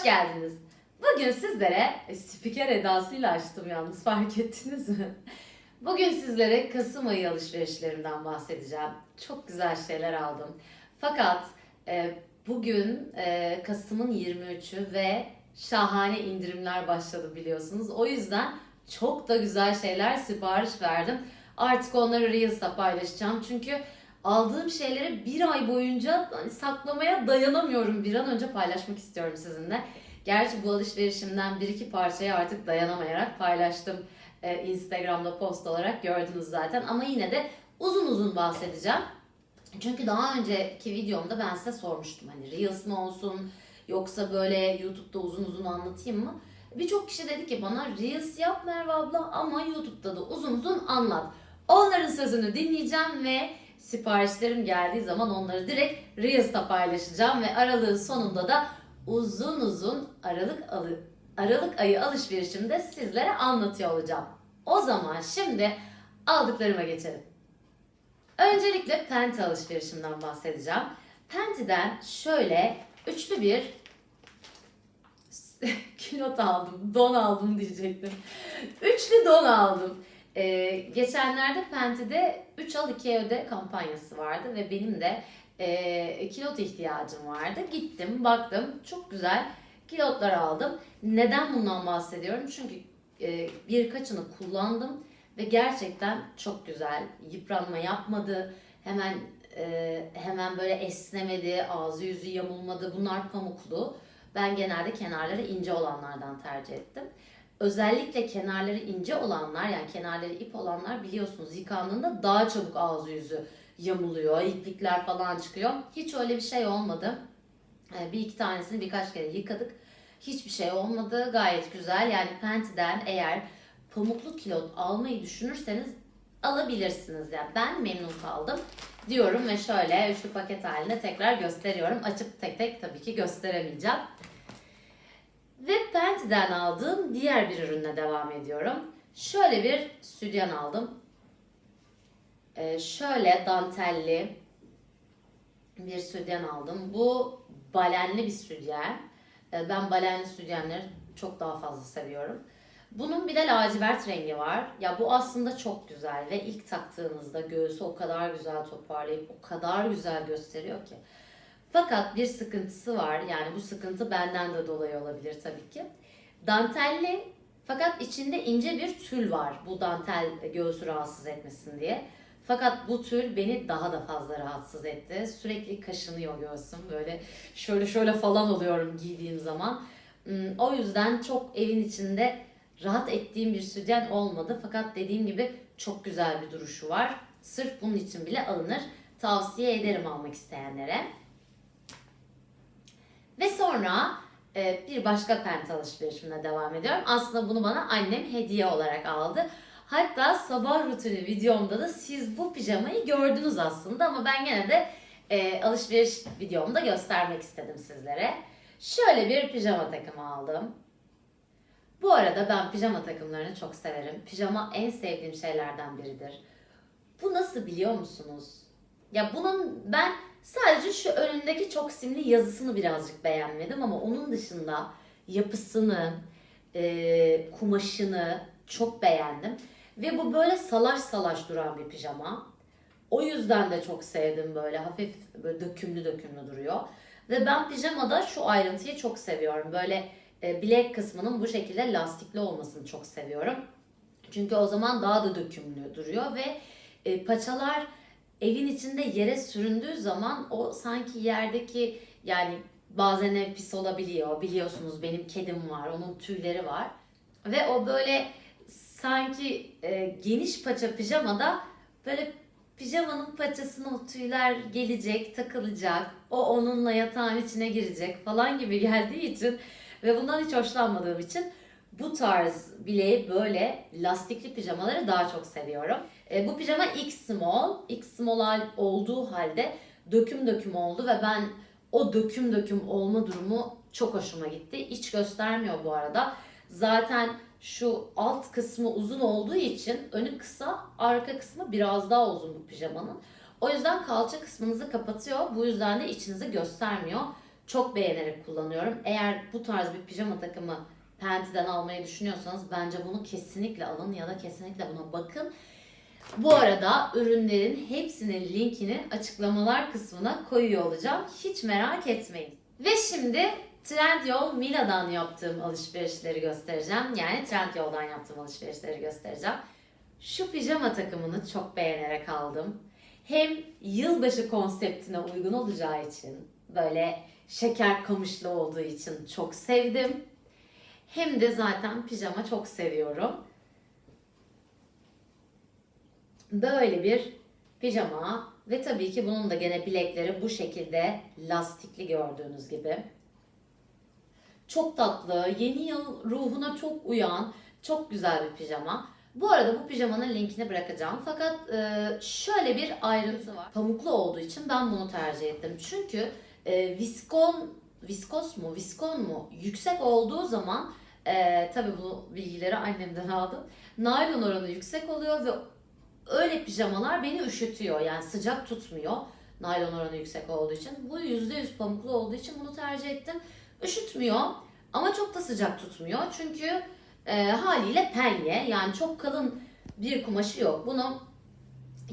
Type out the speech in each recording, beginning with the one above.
Hoş geldiniz. Bugün sizlere e, spiker edasıyla açtım yalnız fark ettiniz mi? Bugün sizlere Kasım ayı alışverişlerimden bahsedeceğim. Çok güzel şeyler aldım. Fakat e, bugün e, Kasım'ın 23'ü ve şahane indirimler başladı biliyorsunuz. O yüzden çok da güzel şeyler sipariş verdim. Artık onları Reels'ta paylaşacağım. Çünkü aldığım şeyleri bir ay boyunca hani saklamaya dayanamıyorum. Bir an önce paylaşmak istiyorum sizinle. Gerçi bu alışverişimden bir iki parçayı artık dayanamayarak paylaştım. Ee, Instagram'da post olarak gördünüz zaten. Ama yine de uzun uzun bahsedeceğim. Çünkü daha önceki videomda ben size sormuştum. Hani Reels mi olsun yoksa böyle YouTube'da uzun uzun anlatayım mı? Birçok kişi dedi ki bana Reels yap Merve abla ama YouTube'da da uzun uzun anlat. Onların sözünü dinleyeceğim ve siparişlerim geldiği zaman onları direkt Reels'ta paylaşacağım ve aralığın sonunda da uzun uzun Aralık alı, Aralık ayı alışverişimde sizlere anlatıyor olacağım. O zaman şimdi aldıklarıma geçelim. Öncelikle Penti alışverişimden bahsedeceğim. Penti'den şöyle üçlü bir kilot aldım, don aldım diyecektim. Üçlü don aldım. Ee, geçenlerde Penti'de 3 al 2 öde kampanyası vardı ve benim de e, kilot ihtiyacım vardı. Gittim, baktım, çok güzel kilotlar aldım. Neden bundan bahsediyorum? Çünkü e, birkaçını kullandım ve gerçekten çok güzel. Yıpranma yapmadı, hemen e, hemen böyle esnemedi, ağzı yüzü yamulmadı. Bunlar pamuklu. Ben genelde kenarları ince olanlardan tercih ettim. Özellikle kenarları ince olanlar yani kenarları ip olanlar biliyorsunuz yıkandığında daha çabuk ağzı yüzü yamuluyor, iplikler falan çıkıyor. Hiç öyle bir şey olmadı. Ee, Bir iki tanesini birkaç kere yıkadık. Hiçbir şey olmadı. Gayet güzel. Yani Penti'den eğer pamuklu kilot almayı düşünürseniz alabilirsiniz. Yani ben memnun kaldım diyorum ve şöyle üçlü paket halinde tekrar gösteriyorum. Açıp tek tek tabii ki gösteremeyeceğim. Ve Penti'den aldığım diğer bir ürünle devam ediyorum. Şöyle bir sütyen aldım. Ee, şöyle dantelli bir sütyen aldım. Bu balenli bir sütyen. Ee, ben balenli sütyenleri çok daha fazla seviyorum. Bunun bir de lacivert rengi var. Ya bu aslında çok güzel ve ilk taktığınızda göğsü o kadar güzel toparlayıp o kadar güzel gösteriyor ki. Fakat bir sıkıntısı var. Yani bu sıkıntı benden de dolayı olabilir tabii ki. Dantelli fakat içinde ince bir tül var. Bu dantel göğsü rahatsız etmesin diye. Fakat bu tül beni daha da fazla rahatsız etti. Sürekli kaşınıyor göğsüm. Böyle şöyle şöyle falan oluyorum giydiğim zaman. Hmm, O yüzden çok evin içinde rahat ettiğim bir sütyen olmadı. Fakat dediğim gibi çok güzel bir duruşu var. Sırf bunun için bile alınır. Tavsiye ederim almak isteyenlere. Ve sonra e, bir başka pent alışverişimle devam ediyorum. Aslında bunu bana annem hediye olarak aldı. Hatta sabah rutini videomda da siz bu pijamayı gördünüz aslında ama ben gene de e, alışveriş videomda göstermek istedim sizlere. Şöyle bir pijama takımı aldım. Bu arada ben pijama takımlarını çok severim. Pijama en sevdiğim şeylerden biridir. Bu nasıl biliyor musunuz? Ya bunun ben sadece şu önündeki çok simli yazısını birazcık beğenmedim ama onun dışında yapısını, e, kumaşını çok beğendim. Ve bu böyle salaş salaş duran bir pijama. O yüzden de çok sevdim böyle hafif böyle dökümlü dökümlü duruyor. Ve ben pijamada şu ayrıntıyı çok seviyorum. Böyle e, bilek kısmının bu şekilde lastikli olmasını çok seviyorum. Çünkü o zaman daha da dökümlü duruyor ve e, paçalar evin içinde yere süründüğü zaman o sanki yerdeki yani bazen ev pis olabiliyor. Biliyorsunuz benim kedim var, onun tüyleri var. Ve o böyle sanki e, geniş paça pijamada böyle pijamanın paçasına o tüyler gelecek, takılacak. O onunla yatağın içine girecek falan gibi geldiği için ve bundan hiç hoşlanmadığım için bu tarz bileği böyle lastikli pijamaları daha çok seviyorum. E, bu pijama X small, X small olduğu halde döküm döküm oldu ve ben o döküm döküm olma durumu çok hoşuma gitti. İç göstermiyor bu arada. Zaten şu alt kısmı uzun olduğu için önü kısa, arka kısmı biraz daha uzun bu pijamanın. O yüzden kalça kısmınızı kapatıyor. Bu yüzden de içinizi göstermiyor. çok beğenerek kullanıyorum. Eğer bu tarz bir pijama takımı Penti'den almayı düşünüyorsanız bence bunu kesinlikle alın ya da kesinlikle buna bakın. Bu arada ürünlerin hepsinin linkini açıklamalar kısmına koyuyor olacağım. Hiç merak etmeyin. Ve şimdi Trendyol Mila'dan yaptığım alışverişleri göstereceğim. Yani Trendyol'dan yaptığım alışverişleri göstereceğim. Şu pijama takımını çok beğenerek aldım. Hem yılbaşı konseptine uygun olacağı için böyle şeker kamışlı olduğu için çok sevdim. Hem de zaten pijama çok seviyorum. Böyle bir pijama ve tabii ki bunun da gene bilekleri bu şekilde lastikli gördüğünüz gibi. Çok tatlı, yeni yıl ruhuna çok uyan, çok güzel bir pijama. Bu arada bu pijamanın linkini bırakacağım. Fakat e, şöyle bir ayrıntı var. Pamuklu olduğu için ben bunu tercih ettim. Çünkü e, viskon, viskos mu, viskon mu yüksek olduğu zaman e, tabii bu bilgileri annemden aldım. Naylon oranı yüksek oluyor ve öyle pijamalar beni üşütüyor. Yani sıcak tutmuyor. Naylon oranı yüksek olduğu için. Bu %100 pamuklu olduğu için bunu tercih ettim. Üşütmüyor ama çok da sıcak tutmuyor. Çünkü e, haliyle penye yani çok kalın bir kumaşı yok. Bunu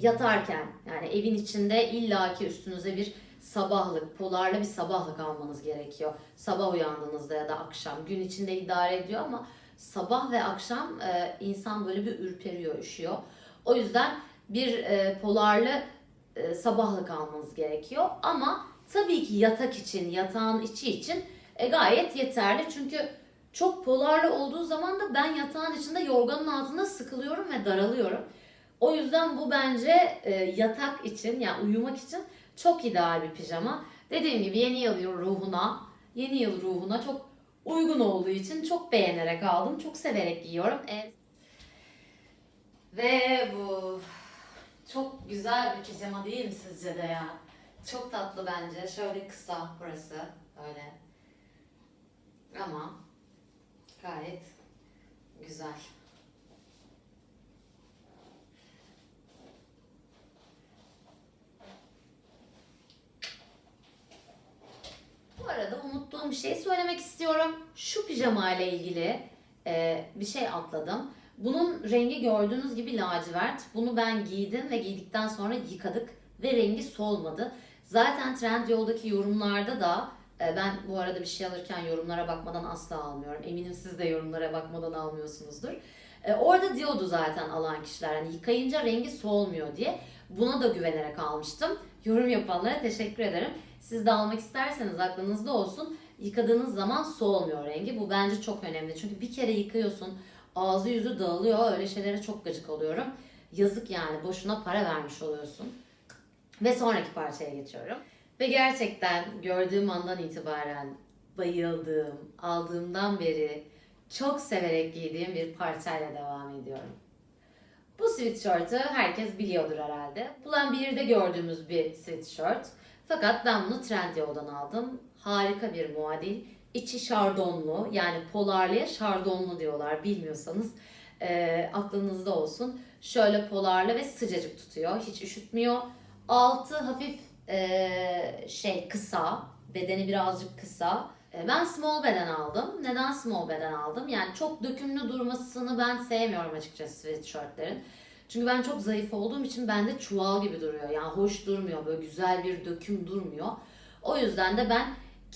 yatarken yani evin içinde illaki üstünüze bir sabahlık, polarlı bir sabahlık almanız gerekiyor. Sabah uyandığınızda ya da akşam gün içinde idare ediyor ama sabah ve akşam e, insan böyle bir ürperiyor, üşüyor. O yüzden bir e, polarlı e, sabahlık almanız gerekiyor. Ama tabii ki yatak için, yatağın içi için e, gayet yeterli. Çünkü çok polarlı olduğu zaman da ben yatağın içinde yorganın altında sıkılıyorum ve daralıyorum. O yüzden bu bence e, yatak için yani uyumak için çok ideal bir pijama. Dediğim gibi yeni yıl ruhuna, yeni yıl ruhuna çok uygun olduğu için çok beğenerek aldım. Çok severek giyiyorum. E, ve bu çok güzel bir pijama değil mi sizce de ya? Çok tatlı bence. Şöyle kısa burası. Öyle. Ama gayet güzel. Bu arada unuttuğum bir şey söylemek istiyorum. Şu pijama ile ilgili e, bir şey atladım. Bunun rengi gördüğünüz gibi lacivert. Bunu ben giydim ve giydikten sonra yıkadık ve rengi solmadı. Zaten Trendyol'daki yorumlarda da e, ben bu arada bir şey alırken yorumlara bakmadan asla almıyorum. Eminim siz de yorumlara bakmadan almıyorsunuzdur. E, Orada diyordu zaten alan kişiler hani yıkayınca rengi solmuyor diye. Buna da güvenerek almıştım. Yorum yapanlara teşekkür ederim. Siz de almak isterseniz aklınızda olsun. Yıkadığınız zaman solmuyor rengi. Bu bence çok önemli. Çünkü bir kere yıkıyorsun ağzı yüzü dağılıyor. Öyle şeylere çok gıcık oluyorum. Yazık yani boşuna para vermiş oluyorsun. Ve sonraki parçaya geçiyorum. Ve gerçekten gördüğüm andan itibaren bayıldığım, aldığımdan beri çok severek giydiğim bir parçayla devam ediyorum. Bu sweatshirt'ı herkes biliyordur herhalde. Bulan birde gördüğümüz bir sweatshirt. Fakat ben bunu Trendyol'dan aldım. Harika bir muadil. İçi şardonlu yani polarlıya şardonlu diyorlar bilmiyorsanız e, aklınızda olsun. Şöyle polarlı ve sıcacık tutuyor. Hiç üşütmüyor. Altı hafif e, şey kısa. Bedeni birazcık kısa. E, ben small beden aldım. Neden small beden aldım? Yani çok dökümlü durmasını ben sevmiyorum açıkçası sweatshirtlerin. Çünkü ben çok zayıf olduğum için bende çuval gibi duruyor. Yani hoş durmuyor. Böyle güzel bir döküm durmuyor. O yüzden de ben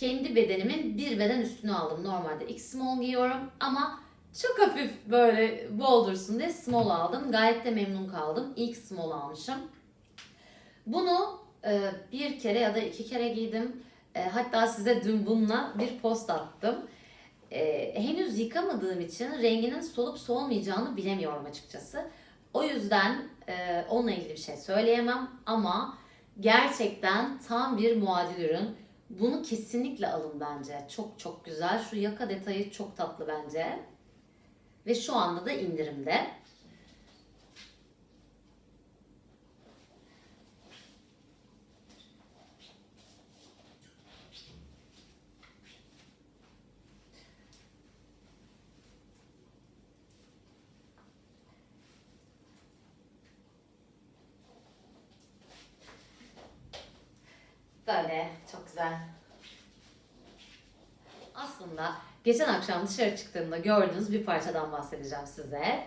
kendi bedenimin bir beden üstüne aldım. Normalde X small giyiyorum ama çok hafif böyle bol dursun diye small aldım. Gayet de memnun kaldım. İlk small almışım. Bunu e, bir kere ya da iki kere giydim. E, hatta size dün bununla bir post attım. E, henüz yıkamadığım için renginin solup solmayacağını bilemiyorum açıkçası. O yüzden e, onunla ilgili bir şey söyleyemem ama gerçekten tam bir muadil ürün. Bunu kesinlikle alın bence. Çok çok güzel. Şu yaka detayı çok tatlı bence. Ve şu anda da indirimde. Böyle çok güzel. aslında geçen akşam dışarı çıktığımda gördüğünüz bir parçadan bahsedeceğim size.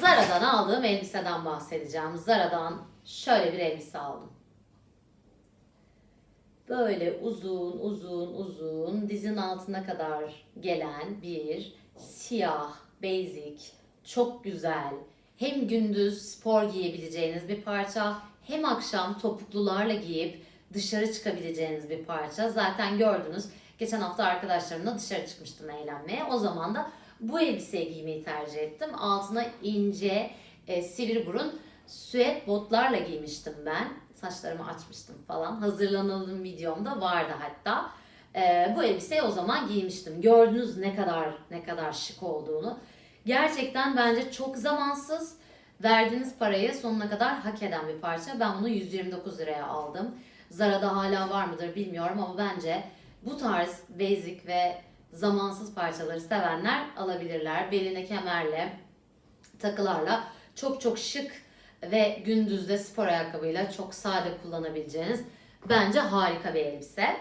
Zara'dan aldığım elbiseden bahsedeceğim. Zara'dan şöyle bir elbise aldım. Böyle uzun uzun uzun dizin altına kadar gelen bir siyah, basic, çok güzel, hem gündüz spor giyebileceğiniz bir parça hem akşam topuklularla giyip dışarı çıkabileceğiniz bir parça. Zaten gördünüz geçen hafta arkadaşlarımla dışarı çıkmıştım eğlenmeye. O zaman da bu elbiseyi giymeyi tercih ettim. Altına ince, e, sivri burun süet botlarla giymiştim ben. Saçlarımı açmıştım falan. Hazırlanalım videomda vardı hatta. E, bu elbiseyi o zaman giymiştim. Gördünüz ne kadar ne kadar şık olduğunu. Gerçekten bence çok zamansız. Verdiğiniz parayı sonuna kadar hak eden bir parça. Ben bunu 129 liraya aldım. Zara'da hala var mıdır bilmiyorum ama bence bu tarz basic ve zamansız parçaları sevenler alabilirler. Beline kemerle, takılarla çok çok şık ve gündüzde spor ayakkabıyla çok sade kullanabileceğiniz bence harika bir elbise.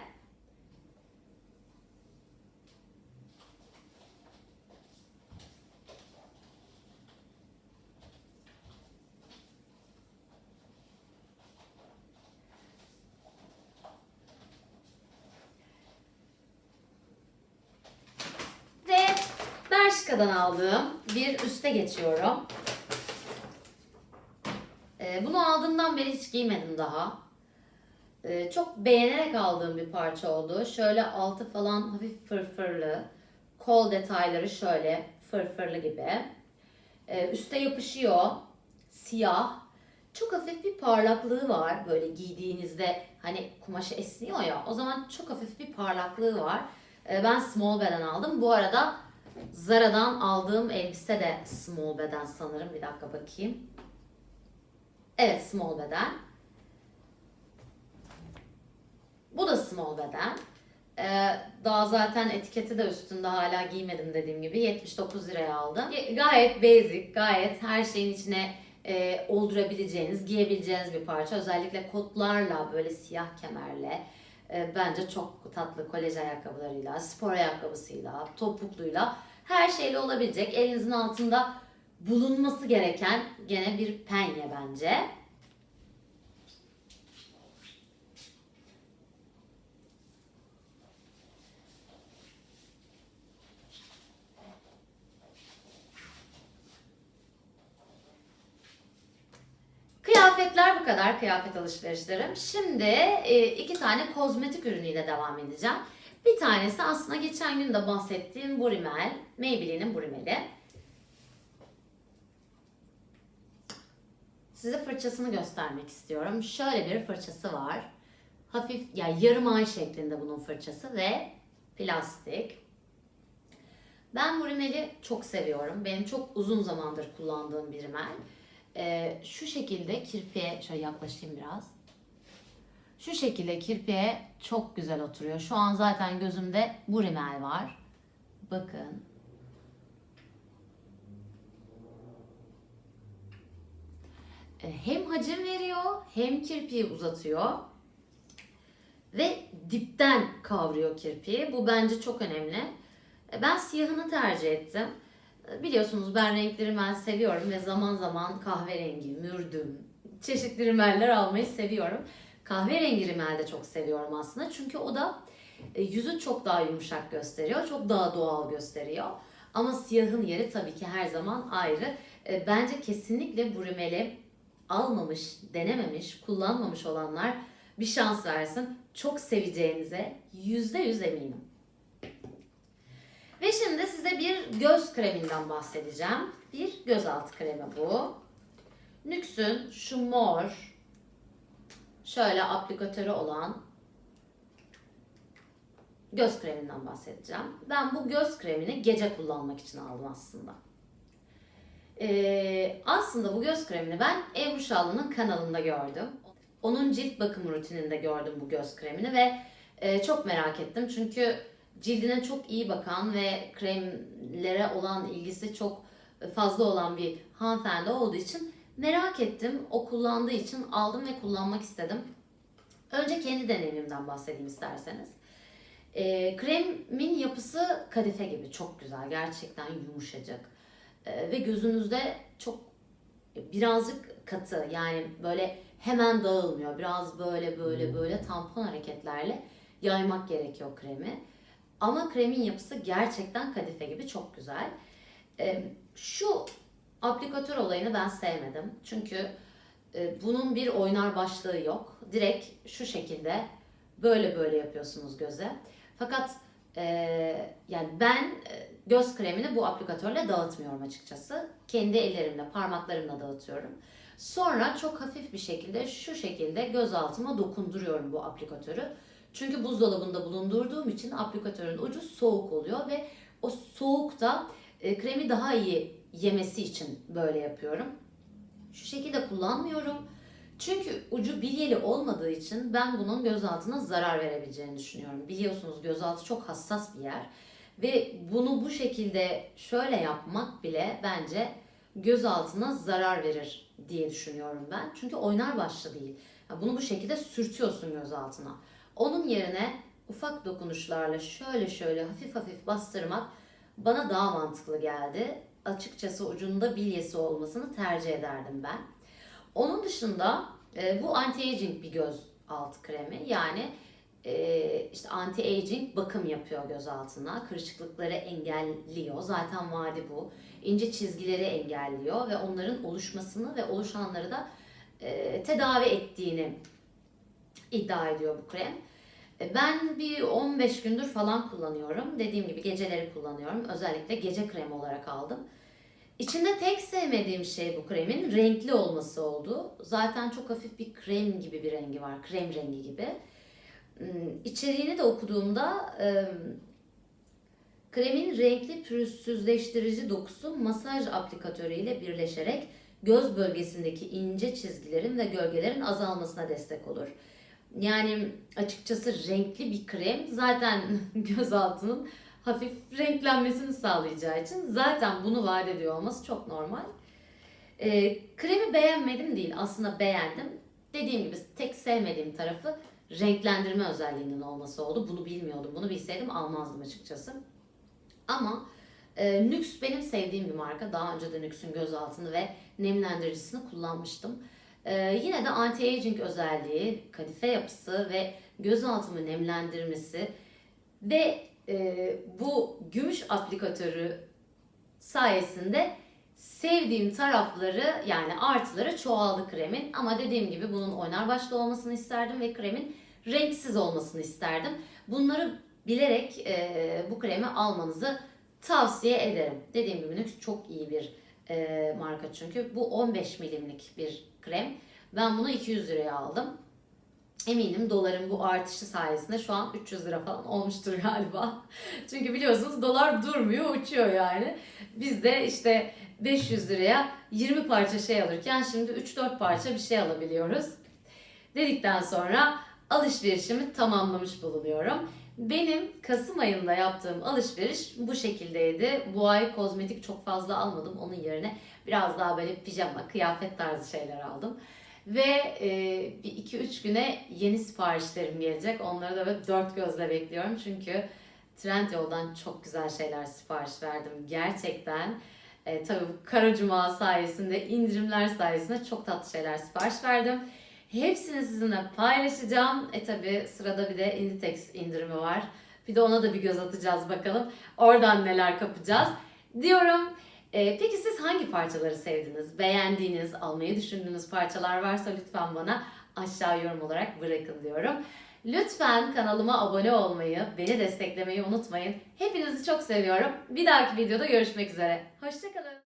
Ve Bershka'dan aldığım bir üste geçiyorum. Ee, bunu aldığımdan beri hiç giymedim daha. Ee, çok beğenerek aldığım bir parça oldu. Şöyle altı falan hafif fırfırlı. Kol detayları şöyle fırfırlı gibi. Ee, üste yapışıyor. Siyah. Çok hafif bir parlaklığı var. Böyle giydiğinizde hani kumaşı esniyor ya. O zaman çok hafif bir parlaklığı var. Ee, ben small beden aldım. Bu arada Zara'dan aldığım elbise de small beden sanırım. Bir dakika bakayım. Evet small beden. Bu da small beden. Ee, daha zaten etiketi de üstünde hala giymedim dediğim gibi 79 liraya aldım. Gayet basic, gayet her şeyin içine e, oldurabileceğiniz, giyebileceğiniz bir parça. Özellikle kotlarla böyle siyah kemerle e, bence çok tatlı kolej ayakkabılarıyla, spor ayakkabısıyla, topukluyla her şeyle olabilecek. Elinizin altında bulunması gereken gene bir penye bence. Kıyafetler bu kadar kıyafet alışverişlerim. Şimdi e, iki tane kozmetik ürünüyle devam edeceğim. Bir tanesi aslında geçen gün de bahsettiğim bu rimel. Maybelline'in bu rimeli. Size fırçasını göstermek istiyorum. Şöyle bir fırçası var. Hafif yani yarım ay şeklinde bunun fırçası ve plastik. Ben bu rimeli çok seviyorum. Benim çok uzun zamandır kullandığım bir rimel. Ee, şu şekilde kirpiğe şöyle yaklaşayım biraz. Şu şekilde kirpiğe çok güzel oturuyor. Şu an zaten gözümde bu rimel var. Bakın. Hem hacim veriyor hem kirpiği uzatıyor. Ve dipten kavruyor kirpiği. Bu bence çok önemli. Ee, Ben siyahını tercih ettim. Ee, Biliyorsunuz ben renkleri ben seviyorum ve zaman zaman kahverengi, mürdüm, çeşitli rimeller almayı seviyorum. Kahverengi rimel de çok seviyorum aslında. Çünkü o da e, yüzü çok daha yumuşak gösteriyor. Çok daha doğal gösteriyor. Ama siyahın yeri tabii ki her zaman ayrı. E, Bence kesinlikle bu rimeli almamış, denememiş, kullanmamış olanlar bir şans versin. Çok seveceğinize yüzde yüz eminim. Ve şimdi size bir göz kreminden bahsedeceğim. Bir gözaltı kremi bu. NYX'ün şu mor şöyle aplikatörü olan göz kreminden bahsedeceğim. Ben bu göz kremini gece kullanmak için aldım aslında. Ee, aslında bu göz kremini ben Ebru Şallı'nın kanalında gördüm. Onun cilt bakım rutininde gördüm bu göz kremini ve e, çok merak ettim. Çünkü cildine çok iyi bakan ve kremlere olan ilgisi çok fazla olan bir hanımefendi olduğu için merak ettim. O kullandığı için aldım ve kullanmak istedim. Önce kendi deneyimimden bahsedeyim isterseniz. Ee, kremin yapısı kadife gibi çok güzel. Gerçekten yumuşacık. Ee, ve gözünüzde çok birazcık katı. Yani böyle hemen dağılmıyor. Biraz böyle böyle böyle tampon hareketlerle yaymak gerekiyor kremi. Ama kremin yapısı gerçekten kadife gibi çok güzel. Ee, şu aplikatör olayını ben sevmedim. Çünkü e, bunun bir oynar başlığı yok. Direkt şu şekilde böyle böyle yapıyorsunuz göze. Fakat e, yani ben e, göz kremini bu aplikatörle dağıtmıyorum açıkçası. Kendi ellerimle, parmaklarımla dağıtıyorum. Sonra çok hafif bir şekilde şu şekilde göz altıma dokunduruyorum bu aplikatörü. Çünkü buzdolabında bulundurduğum için aplikatörün ucu soğuk oluyor ve o soğukta e, kremi daha iyi yemesi için böyle yapıyorum. Şu şekilde kullanmıyorum. Çünkü ucu bilyeli olmadığı için ben bunun göz altına zarar verebileceğini düşünüyorum. Biliyorsunuz gözaltı çok hassas bir yer. Ve bunu bu şekilde şöyle yapmak bile bence göz altına zarar verir diye düşünüyorum ben. Çünkü oynar başlı değil. Bunu bu şekilde sürtüyorsun göz altına. Onun yerine ufak dokunuşlarla şöyle şöyle hafif hafif bastırmak bana daha mantıklı geldi. Açıkçası ucunda bilyesi olmasını tercih ederdim ben. Onun dışında e, bu anti-aging bir göz altı kremi. Yani işte anti-aging bakım yapıyor göz altına. Kırışıklıkları engelliyor. Zaten vadi bu. İnce çizgileri engelliyor ve onların oluşmasını ve oluşanları da e, tedavi ettiğini iddia ediyor bu krem. E, Ben bir 15 gündür falan kullanıyorum. Dediğim gibi geceleri kullanıyorum. Özellikle gece kremi olarak aldım. İçinde tek sevmediğim şey bu kremin renkli olması oldu. Zaten çok hafif bir krem gibi bir rengi var. Krem rengi gibi. Hmm, İçeriğini de okuduğumda e, kremin renkli pürüzsüzleştirici dokusu masaj aplikatörü ile birleşerek göz bölgesindeki ince çizgilerin ve gölgelerin azalmasına destek olur. Yani açıkçası renkli bir krem zaten göz altının hafif renklenmesini sağlayacağı için zaten bunu vaat ediyor olması çok normal. Ee, kremi beğenmedim değil aslında beğendim. Dediğim gibi tek sevmediğim tarafı renklendirme özelliğinin olması oldu. Bunu bilmiyordum. Bunu bilseydim almazdım açıkçası. Ama e, Nüx benim sevdiğim bir marka. Daha önce de Nüx'ün göz altını ve nemlendiricisini kullanmıştım. Ee, yine de anti-aging özelliği, kadife yapısı ve göz altımı nemlendirmesi ve e, bu gümüş aplikatörü sayesinde sevdiğim tarafları yani artıları çoğaldı kremin. Ama dediğim gibi bunun oynar başlı olmasını isterdim ve kremin renksiz olmasını isterdim. Bunları bilerek e, bu kremi almanızı tavsiye ederim. Dediğim gibi Nux çok iyi bir e, marka çünkü. Bu 15 milimlik bir krem. Ben bunu 200 liraya aldım. Eminim doların bu artışı sayesinde şu an 300 lira falan olmuştur galiba. Çünkü biliyorsunuz dolar durmuyor, uçuyor yani. Biz de işte 500 liraya 20 parça şey alırken şimdi 3-4 parça bir şey alabiliyoruz. Dedikten sonra alışverişimi tamamlamış bulunuyorum. Benim Kasım ayında yaptığım alışveriş bu şekildeydi. Bu ay kozmetik çok fazla almadım. Onun yerine biraz daha böyle pijama, kıyafet tarzı şeyler aldım. Ve e, bir iki üç güne yeni siparişlerim gelecek. Onları da böyle dört gözle bekliyorum. Çünkü Trendyol'dan çok güzel şeyler sipariş verdim. Gerçekten e, tabii bu sayesinde, indirimler sayesinde çok tatlı şeyler sipariş verdim. Hepsini sizinle paylaşacağım. E tabi sırada bir de Inditex indirimi var. Bir de ona da bir göz atacağız bakalım. Oradan neler kapacağız diyorum. E, peki siz hangi parçaları sevdiniz? Beğendiğiniz, almayı düşündüğünüz parçalar varsa lütfen bana aşağı yorum olarak bırakın diyorum. Lütfen kanalıma abone olmayı, beni desteklemeyi unutmayın. Hepinizi çok seviyorum. Bir dahaki videoda görüşmek üzere. Hoşçakalın.